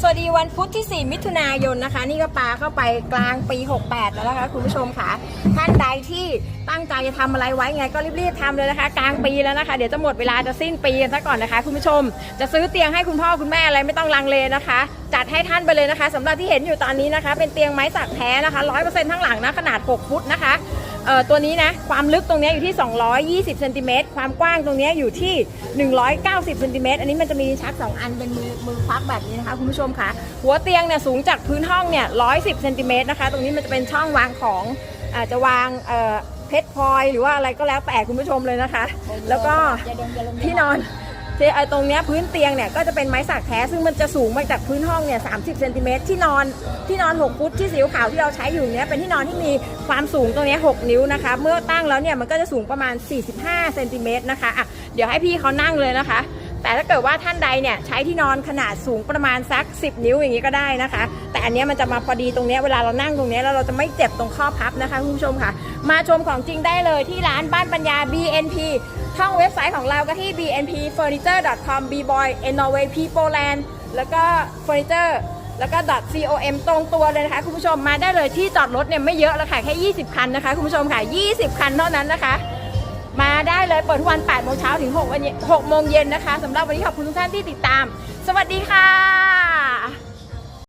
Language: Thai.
สวัสดีวันพุธที่ 4 มิถุนายนนะคะ นี่ก็ปาเข้าไปกลางปี 68 แล้วนะคะคุณผู้ชมค่ะ ท่านใดที่ตั้งใจจะทำอะไรไว้ไงก็รีบๆทำเลยนะคะ กลางปีแล้วนะคะ เดี๋ยวจะหมดเวลาจะสิ้นปีกันซะก่อนนะคะ คุณผู้ชม จะซื้อเตียงให้คุณพ่อคุณแม่อะไรไม่ต้องลังเลนะคะ จัดให้ท่านไปเลยนะคะสำหรับที่เห็นอยู่ตอนนี้นะคะ เป็นเตียงไม้สักแท้นะคะ100%ทั้งหลังนะขนาด 6 ฟุตนะคะ เอ่อตัวนี้นะ ความลึกตรงเนี้ยอยู่ที่ 220เซนติเมตรความกว้างตรงเนี้ยอยู่ที่ 190เซนติเมตรอันนี้มันจะมีชัก 2 อันเป็นมือมือควักแบบนี้นะคะคุณผู้ชมค่ะหัวเตียงเนี่ยสูงจากพื้นห้องเนี่ย110เซนติเมตรนะคะตรงนี้มันจะเป็นช่องวางของอาจจะวางเอ่อเพชรพลอยหรือว่าอะไรก็แล้วแต่คุณผู้ชมเลยนะคะ แล้วก็ที่นอน เจไอ้ตรงเนี้ยพื้นเตียงเนี่ยก็จะเป็นไม้สักแท้ซึ่งมันจะสูงมาจากพื้นห้องเนี่ยสาเซนติเมตรที่นอนที่นอน 6 ฟุตที่สีขาวที่เราใช้อยู่เนี้ยเป็นที่นอนที่มีความสูงตรงเนี้ย6นิ้วนะคะ เมื่อตั้งแล้วเนี่ยมันก็จะสูงประมาณ 45เซนติเมตรนะคะอะเดี๋ยวให้พี่เขานั่งเลยนะคะ แต่ถ้าเกิดว่าท่านใดเนี่ยใช้ที่นอนขนาดสูงประมาณสัก 10 นิ้วอย่างนี้ก็ได้นะคะ แต่อันนี้มันจะมาพอดีตรงนี้เวลาเรานั่งตรงนี้แล้วเราจะไม่เจ็บตรงข้อพับนะคะคุณผู้ชมค่ะ มาชมของจริงได้เลยที่ร้านบ้านปัญญา BNP ท่องเว็บไซต์ของเราก็ที่ bnpfurniture.com bboy norway p poland แล้วก็ furniture แล้วก็ .com ตรงตัวเลยนะคะคุณผู้ชมมาได้เลยที่จอดรถเนี่ยไม่เยอะแล้วค่ะแค่ 20 คันนะคะคุณผู้ชมค่ะ 20 คันเท่านั้นนะคะ มาได้เลยเปิดทุกวัน8โมงเช้าถึง6วันเย็น6โมงเย็นนะคะสำหรับวันนี้ขอบคุณทุกท่านที่ติดตาม สวัสดีค่ะ